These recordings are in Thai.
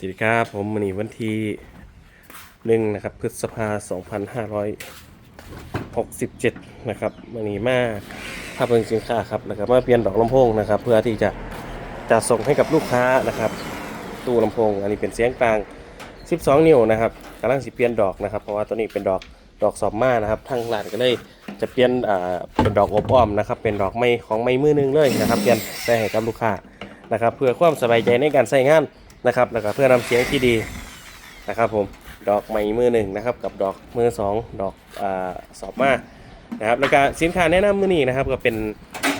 สวัสดีครับผมวันนี้วันที่หนึ่งนะครับพฤษภาสองพันห้าร้อยหกสิบเจ็ดนะครับวันนี้มาภาพเพิงสินค้าครับนะครับมาเปลี่ยนดอกลำโพงนะครับ เพื่อที่จะจะส่งให้กับลูกค้านะครับ ตู้ลำโพง อันนี้เป็นเสียงกลาง 12 นิ้วนะครับกำลังสิเปลี่ยนดอกนะครับ เพราะว่าตัวนี้เป็นดอกดอกสอบมานะครับทางร้านก็เลยจะเปลี่ยนอ่าเป็นดอกอบอ้อมนะครับเป็นดอกไม้ของไม้มือหนึงเลยนะครับเปลี่ยนได้ให้กับลูกค้านะครับ เพื่อความสบายใจในการใช้งาน นะครับ แล้วก็เพื่อนำเสียงที่ดีนะครับผมดอกไม้มือหนึ่งนะครับ กับดอกมือสองดอกอ่าสอบมานะครับแล้วก็สินค้าแนะนำมือนี้นะครับ ก็เป็น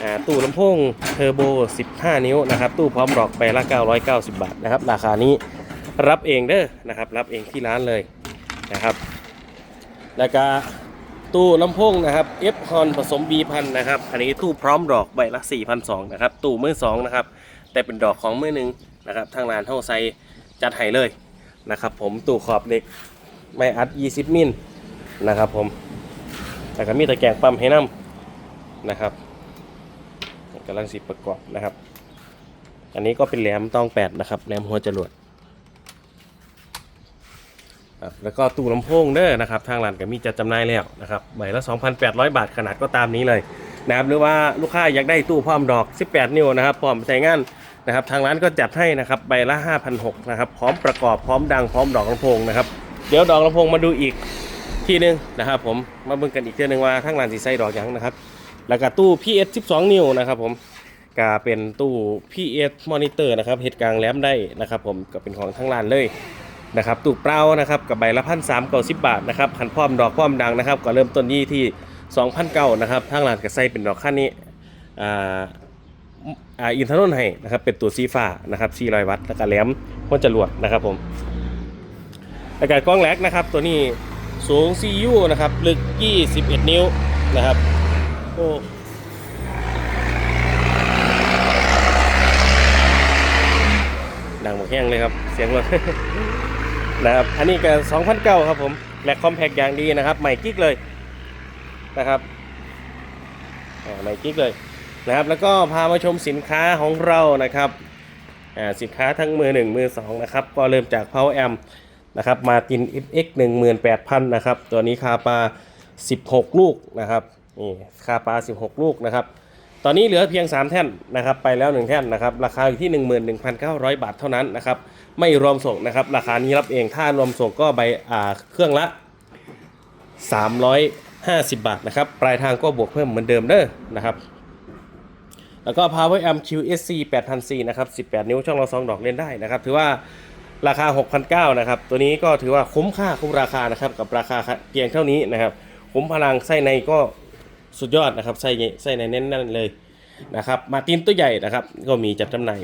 อ่าตู้ลำโพงเทอร์โบ 15 นิ้วนะครับ ตู้พร้อมดอกไปละ 990 บาทนะครับ ราคานี้รับเองเด้อนะครับ รับเองที่ร้านเลยนะครับ แล้วก็ตู้ลำโพงนะครับ F ฮอนผสม B พันนะครับ อันนี้ตู้พร้อมดอกใบละ 4,200นะครับ ตู้มือสองนะครับ แต่เป็นดอกของมือหนึ่ง นะครับทางร้านเท่าไซจัดให้เลยนะครับ ผมตู้ขอบเหล็กไม่อัด 20 มิลนะครับผมแล้วก็มีตะแกรงปั๊มให้น้ำนะครับกำลังสิประกอบนะครับ อันนี้ก็เป็นแหลมตองแปดนะครับแหลมหัวจรวดแล้วก็ตู้ลำโพงเด้อนะครับ ทางร้านก็มีจัดจำหน่ายแล้วนะครับใบละ 2,800 บาทขนาดก็ตามนี้เลยนะครับหรือว่าลูกค้าอยากได้ตู้พร้อมดอก 18 นิ้วนะครับพร้อมใช้งาน นะครับทางร้านก็จัดให้นะครับใบละ5,600นะครับพร้อมประกอบพร้อมดังพร้อมดอกลำโพงนะครับเดี๋ยวดอกลำโพงมาดูอีกทีหนึงนะครับผมมาเบิ่งกันอีกทีหนึงว่าทางร้านสีใส่ดอกยังนะครับ แล้วก็ตู้ PS 12 นิ้วนะครับผมก็เป็นตู้ PS Monitor นะครับเหตุกลางแหลมได้นะครับผมก็เป็นของทางร้านเลยนะครับตูกเปล่านะครับกับใบละพันสามเก้าสิบบาทนะครับขันพร้อมดอกพร้อมดังนะครับ ก็เริ่มต้นที่ที่สองพันเก้านะครับทางร้านก็ใส่เป็นดอกขั้นนี้อ่า อ่าอินทนนท์ให้นะครับ เป็นตัวสีฟ้านะครับ400วัตต์แล้วก็แหลมหัวจรวดนะครับผมแล้วก็กล้องแลกนะครับ ตัวนี้สูง CU นะครับ ลึก 21 นิ้วนะครับโอ้ดังหมดแห้งเลยครับ เสียงรถนะครับ อันนี้ก็2,009 ครับผมแลกคอมแพกอย่างดีนะครับ ใหม่กิ๊กเลยนะครับใหม่กิ๊กเลย นะครับ แล้วก็พามาชมสินค้าของเรานะครับสินค้าทั้งมือ 1 มือ 2 นะครับ ก็เริ่มจาก Power Amp นะครับมาติน FX 18,000 นะครับ ตัวนี้คาปา 16 ลูกนะครับนี่คาปา 16 ลูกนะครับ ตอนนี้เหลือเพียง 3 แท่นนะครับ ไปแล้ว 1 แท่นนะครับ ราคาอยู่ที่ 11,900 บาทเท่านั้นนะครับ ไม่รวมส่งนะครับ ราคานี้รับเอง ถ้ารวมส่งก็ใบอ่าเครื่องละ 350 บาทนะครับ ปลายทางก็บวกเพิ่มเหมือนเดิมเด้อนะครับ แล้วก็ Power Amp QSC 8004นะครับ 18 นิ้วช่องเราซองดอกเล่นได้นะครับ ถือว่าราคา 6,900นะครับ ตัวนี้ก็ถือว่าคุ้มค่าคุ้มราคานะครับ กับราคาเพียงเท่านี้นะครับ คุ้มพลังไส้ในก็สุดยอดนะครับ ไส้ในไส้ในแน่นๆเลยนะครับมาตินตัวใหญ่นะครับ ก็มีจัดจำหน่าย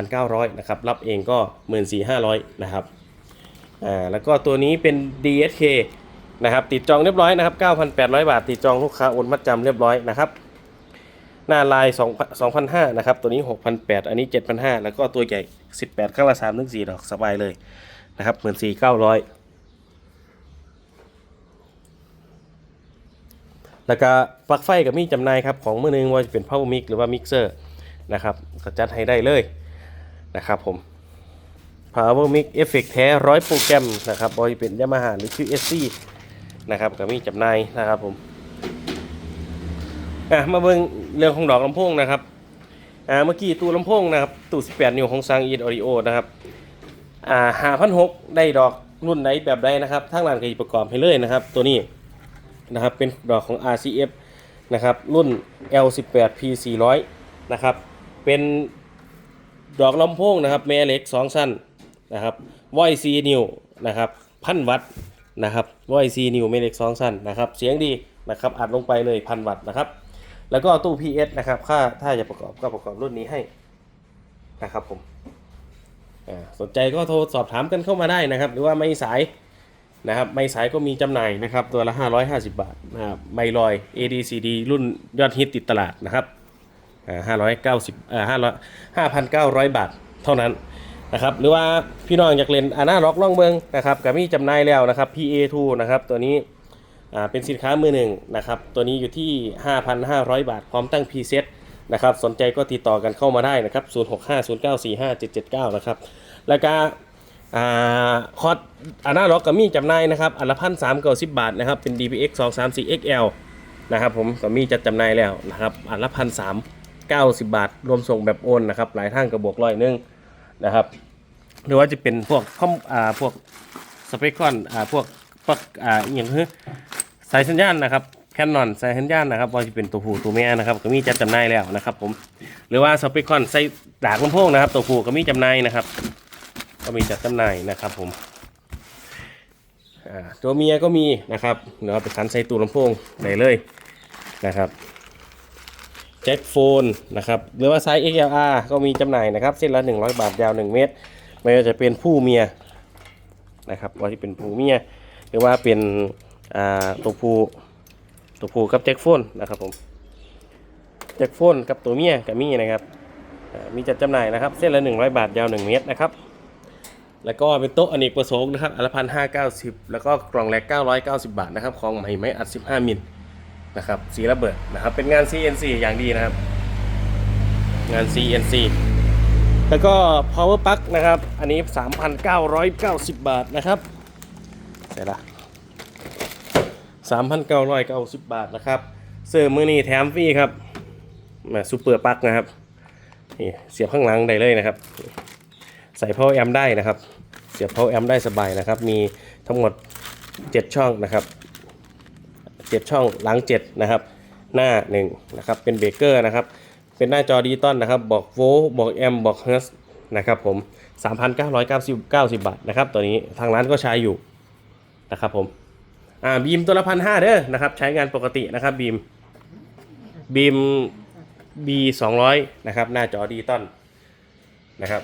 14,900นะครับ รับเองก็ 14,500นะครับอ่าแล้วก็ตัวนี้เป็น DSK นะครับ ติดจองเรียบร้อยนะครับ 9,800 บาท ติดจองลูกค้าโอนมัดจำเรียบร้อยนะครับ หน้าลาย2 2,500นะครับ ตัวนี้ 6,800 อันนี้ 7,500 แล้วก็ตัวใหญ่ 18 ข้างละ3ถึง4ดอกสบายเลยนะครับ14,900 แล้วก็ปลั๊กไฟกับมีจำนายครับ ของมือหนึงว่าจะเป็น power mic หรือว่า mixer นะครับก็จัดให้ได้เลยนะครับผม power mic effect แท้ร้อยโปรแกรมนะครับบอยเป็น Yamaha หรือ QSC นะครับก็มีจำนายนะครับผมอะมาเบิ่ง เรื่องของดอกลำโพงนะครับอ่าเมื่อกี้ตู้ลำโพงนะครับตู้ 18 นิ้วของ s a n g e d Audio นะครับอ่า5,600ได้ดอกรุ่นไหนแบบใดนะครับทางร้านก็จะประกอบให้เลยนะครับ ตัวนี้นะครับเป็นดอกของ RCF นะครับรุ่น L18 P400 นะครับเป็นดอกลำโพงนะครับแม่เหล็ก2สั้นนะครับวอยซีนิวนะครับพันวัตต์นะครับวอยซีนิวแม่เหล็ก2สั้นนะครับเสียงดีนะครับอัดลงไปเลยพันวัตต์นะครับ แล้วก็ตู้ PS นะครับ ค่าถ้าจะประกอบก็ประกอบรุ่นนี้ให้นะครับผมอ่าสนใจก็โทรสอบถามกันเข้ามาได้นะครับ หรือว่าไม่สายนะครับไม้สายก็มีจำหน่ายนะครับ ตัวละ 550 บาทนะครับไมลอย ADCD รุ่นยอดฮิตติดตลาดนะครับอ่า590อ่า500 5,900บาทเท่านั้นนะครับหรือว่าพี่น้องอยากเล่นอาน่าล็อกล่องเบิงนะครับก็มีจำหน่ายแล้วนะครับ PA2 นะครับตัวนี้ เป็นสินค้ามือหนึ่งนะครับ ตัวนี้อยู่ที่ 5,500 บาท พร้อมตั้ง preset นะครับ สนใจก็ติดต่อกันเข้ามาได้นะครับ 0650945779 นะครับ แล้วก็อ่าคอร์ดอันหน้าล็อกก็มีจำหน่ายนะครับ อันละพันสามเก้าสิบบาทนะครับ เป็น DPX 2 3 4 XL นะครับผมก็มีจัดจำหน่ายแล้วนะครับ อันละพันสามเก้าสิบบาท รวมส่งแบบโอนนะครับ หลายทางกระบวกร้อยหนึงนะครับ หรือว่าจะเป็นพวกคอมอ่าพวกสเปคคอนอ่าพวกพวกอ่าอย่างคือ สายสัญญาณนะครับแคนนอนสายสัญญาณนะครับว่าจะเป็นตัวผู้ตัวแม่นะครับก็มีจัดจำหน่ายแล้วนะครับ ผมหรือว่าสเปคคอนใส่ดากลำโพงนะครับ ตัวผู้ก็มีจำหน่ายนะครับ ก็มีจัดจำหน่ายนะครับ ผมตัวเมียก็มีนะครับเดี๋ยวเอาไปคันใส่ตู้ลำโพงได้เลยนะครับแจ็คโฟนนะครับหรือว่าไซส์ XLR ก็มีจำหน่ายนะครับเส้นละ 100 บาทยาว 1 เมตร ไม่ว่าจะเป็นผู้เมียนะครับว่าที่เป็นผู้เมีย หรือว่าเป็น อ่าตัวผู้ตัวผู้กับแจ็คโฟนนะครับผมแจ็คโฟนกับตัวเมียกับมีนะครับมีจัดจำหน่ายนะครับ เส้นละ 100 บาทยาว 1 เมตรนะครับ แล้วก็เป็นโต๊ะอเนกประสงค์นะครับอันละพันห้าเก้าสิบแล้วก็กล่องแรกเก้าร้อยเก้าสิบบาทนะครับของใหม่ไม้อัดสิบห้ามิลนะครับสีระเบิดนะครับ เป็นงาน CNC อย่างดีนะครับ งาน CNC แล้วก็ power plug นะครับ อันนี้ 3,990 บาทนะครับเสร็จละ 3,990 บาทนะครับเสื้อมือนี้แถมฟรีครับมาซูเปอร์ปักนะครับนี่เสียบข้างหลังได้เลยนะครับ ใส่ power amp ได้นะครับ เสียบ power amp ได้สบายนะครับ มีทั้งหมด 7 ช่องนะครับ 7 ช่องหลัง 7 นะครับ หน้า 1 นะครับ เป็นเบเกอร์นะครับ เป็นหน้าจอดิจิตอลนะครับ บอกโวลต์บอกแอมบอกเฮิร์นะครับผม 3,990 90 บาทนะครับ ตัวนี้ทางร้านก็ใช้อยู่นะครับผม อ่าบีมตัวละพันห้าเด้อนะครับ ใช้งานปกตินะครับบีมบีม B 200นะครับ หน้าจอดิจิตอลนะครับ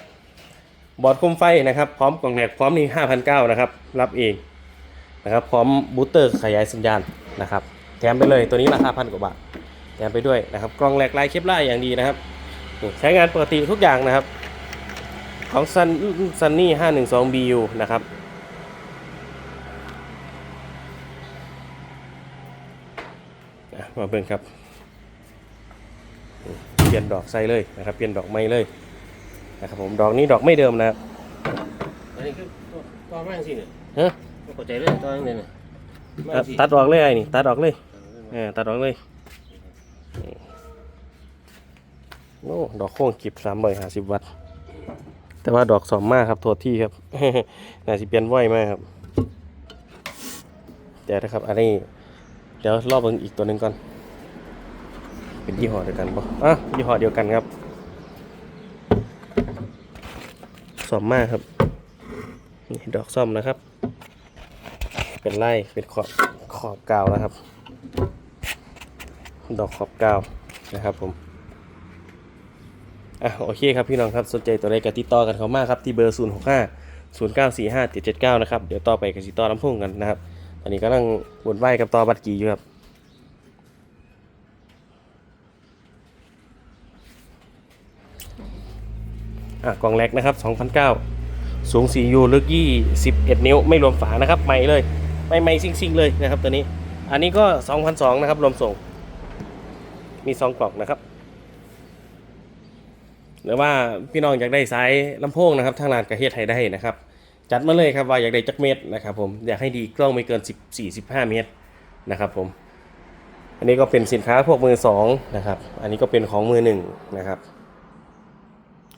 บอร์ดโคมไฟนะครับ พร้อมกล่องแหนกพร้อมนี่5,900นะครับ รับเองนะครับ พร้อมบูสเตอร์ขยายสัญญาณนะครับ แถมไปเลยตัวนี้ราคาพันกว่าบาท แถมไปด้วยนะครับ กล่องแหลกลายเคปไล่อย่างดีนะครับ ใช้งานปกติทุกอย่างนะครับ ของซันซันนี่512 BU นะครับอะ มาเบิ่งครับ เปลี่ยนดอกใส่เลยนะครับ เปลี่ยนดอกไม้เลยนะครับผม ดอกนี้ดอกไม่เดิมนะครับอันนี้คือตัวแม่งสิเนี่ยฮะไม่เข้าใจเรื่องตัวนี้เนี่ยแม่ตัดงสิตัดออกเลยไอ้นี่ ตัดออกเลยเออตัดออกเลย โอ้ ดอกโค้งกิบสามร้อยห้าสิบวัตต์แต่ว่าดอกสอมมากครับโทษที่ครับน่าจะเปลี่ยนไหวมากครับเดี๋ยวนะครับ อันนี้ เดี๋ยวรอบเบิ่งอีกตัวหนึ่งก่อน เป็นยี่ห้อเดียวกันปะอะยี่ห้อเดียวกันครับสอมมากครับนี่ดอกซ่อมนะครับ เป็นไล่เป็นขอบขอบกาวนะครับ ดอกขอบกาวนะครับผมอะโอเคครับพี่น้องครับสนใจตัวใดก็ติดต่อกันเขามากครับที่เบอร์ 0 6 5 0 9 4 5 7 7 9 นะครับ เดี๋ยวต่อไปกับสิต่อลำโพงกันนะครับ ตอนนี้กำลังวนไหวกับตอบัตรกีอยู่ครับอะกล่องแรกนะครับ2,009 สูง 4U ลึก 21 นิ้ว ไม่รวมฝานะครับใหม่เลย ไม่ไม่ซิงซิงๆ เลยนะครับตัวนี้ อันนี้ก็ 2,002 นะครับ รวมส่ง มี 2 กล่องนะครับ หรือว่าพี่น้องอยากได้สายลำโพงนะครับ ทางร้านกระเฮ็ดไทยได้นะครับ จัดมาเลยครับว่าอยากได้จักเม็ดนะครับผมอยากให้ดีกล้องไม่เกิน 14 15 เมตรนะครับผมอันนี้ก็เป็นสินค้าพวกมือสองนะครับอันนี้ก็เป็นของมือหนึ่งนะครับ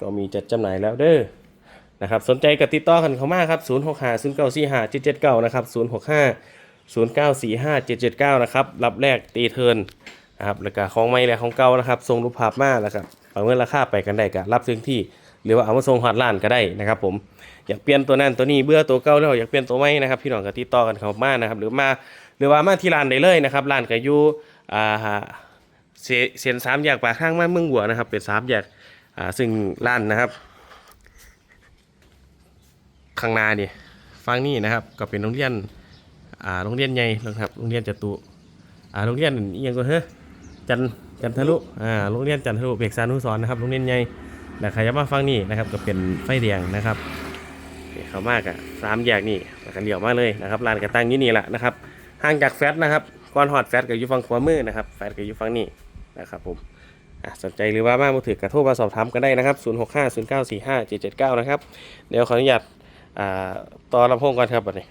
ก็มีจัดจำหน่ายแล้วเด้อนะครับสนใจกับติดต่อกันเข้ามาครับ 0 6 5 0 9 4 5 7 7 9 นะครับ 0 6 5 0 9 4 5 7 7 9 นะครับ รับแรกตีเทินนะครับแล้วก็ของใหม่และของเก่านะครับส่งรูปภาพมาแล้วครับประเมินราคาไปกันได้ก็รับถึงที่ หรือว่าเอามาส่งหอดร้านก็ได้นะครับผมอยากเปลี่ยนตัวนั้นตัวนี้เบื่อตัวเก่าแล้วอยากเปลี่ยนตัวใหม่นะครับพี่น้องก็ติดต่อกันเข้ามานะครับหรือมาหรือว่ามาที่ร้านได้เลยนะครับร้านก็อยู่อ่าเสียนสามแยกปากข้างมาเมืองบัวนะครับ เป็นสามแยกอ่าซึ่งร้านนะครับ ข้างหน้านี่ฟังนี่นะครับก็เป็นโรงเรียนอ่าโรงเรียนใหญ่นะครับโรงเรียนจตุอ่าโรงเรียนอีหยังก็เฮ้จันจันทรุอ่าโรงเรียนจันทรุเบกษานุสรณ์นะครับโรงเรียนใหญ่ นะครจะมาฟังนี่นะครับก็เป็นไฟแดงนะครับเขามากอะสามแยกนี่แกันเดี่ยวมากเลยนะครับลานกระตั้งอยี่นี่แหละนะครับห่างจากแฟตนะครับก้อนหอดแฟตก็อยู่ฝั่งขวามือนะครับแฟตก็อยู่ฝั่งนี้นะครับผมสนใจหรือว่ามามือถือกระโทรมาสอบถามกันได้นะครับ 0 6 5 0 9 4 5 7 7 9 นะครับ เดี๋ยวขออนุญาตอ่าต่อลำโพงก่อนครับบัดนี้